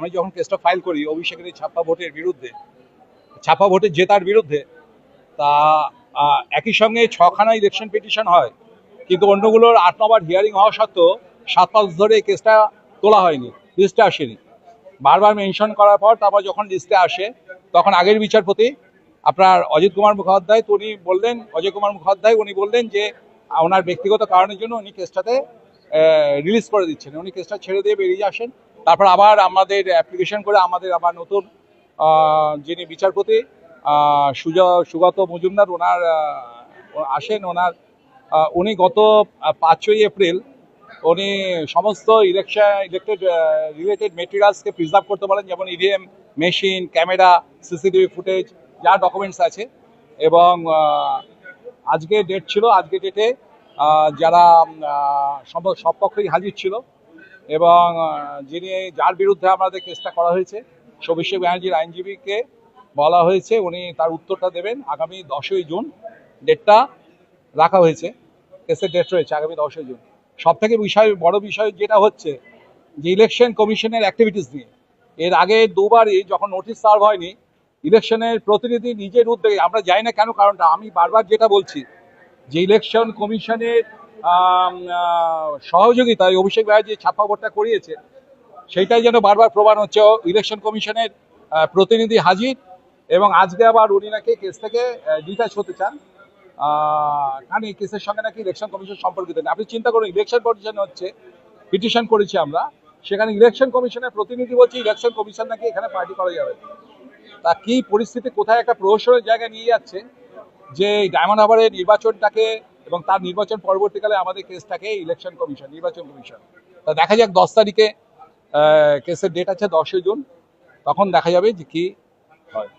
আমি যখন কেসটা ফাইল করি, অভিষেকের এই ছাপ্পা ভোটের বিরুদ্ধে, ছাপ্পা ভোটের জেতার বিরুদ্ধে, তা একই সঙ্গে ছখানা ইলেকশন পিটিশন হয়, কিন্তু অন্যগুলোর আট নম্বর হিয়ারিং হওয়া সত্ত্বেও সাত মাস ধরে এই কেসটা তোলা হয়নি লিস্টে আসেনি। বারবার মেনশন করার পর তারপর যখন লিস্টে আসে, তখন আগের বিচারপতি, আপনার অজিত কুমার মুখোপাধ্যায়, তো উনি বললেন, অজয় কুমার মুখোপাধ্যায়, উনি বললেন যে, ওনার ব্যক্তিগত কারণের জন্য উনি কেসটাতে রিলিজ করে দিচ্ছেন। উনি কেসটা ছেড়ে দিয়ে বেরিয়ে আসেন। তারপর আবার আমাদের অ্যাপ্লিকেশন করে আমাদের আবার নতুন যিনি বিচারপতি সুগত মজুমদার, ওনার আসেন, ওনার উনি গত পাঁচই এপ্রিল উনি সমস্ত ইলেকশন ইলেক্টেড রিলেটেড মেটেরিয়ালসকে প্রিজার্ভ করতে বলেন, যেমন EVM machine camera CCTV footage যা ডকুমেন্টস আছে। এবং আজকে ডেট ছিল, আজকে ডেটে যারা সব পক্ষই হাজির ছিল এবং যিনি যার বিরুদ্ধে আমাদের কেসটা করা হয়েছে সবিশেখ ব্যানার্জির আইনজীবীকে বলা হয়েছে, উনি তার উত্তরটা দেবেন। আগামী দশই জুন ডেটটা রাখা হয়েছে। কেসের ডেট রয়েছে আগামী দশই জুন। সব থেকে বিষয়, বড় বিষয় যেটা হচ্ছে যে ইলেকশন কমিশনের অ্যাক্টিভিটিস নিয়ে। এর আগে দুবারই যখন নোটিশ সার্ভ হয়নি, ইলেকশনের প্রতিনিধি নিজের উদ্যোগে, আমরা জানি না কেন কারণটা, আমি বারবার যেটা বলছি যে ইলেকশন কমিশনের সহযোগিতায় অভিষেক ব্যানার্জি ছাপ্পা ভোটটা করিয়েছে, সেইটাই যেন বারবার প্রমাণ হচ্ছে। ইলেকশন কমিশনের প্রতিনিধি হাজির এবং আজকে আবার উনি নাকি কেস থেকে ডিটাচ হতে চান। কারণ এই কেসের সঙ্গে নাকি ইলেকশন কমিশন সম্পর্কিত আপনি চিন্তা করুন, ইলেকশন কমিশন হচ্ছে, পিটিশন করেছি আমরা, সেখানে ইলেকশন কমিশনের প্রতিনিধি বলছে, ইলেকশন কমিশন নাকি এখানে পার্টি করা যাবে। তা কি পরিস্থিতি, কোথায় একটা প্রহসনের জায়গায় নিয়ে যাচ্ছে, যে ডায়মন্ড হারবারের নির্বাচনটাকে এবং তার নির্বাচন পরবর্তীকালে আমাদের কেস থাকে ইলেকশন কমিশন নির্বাচন কমিশন তা দেখা যাক দশ তারিখে কেসের ডেট আছে দশই জুন। তখন দেখা যাবে যে কি হয়।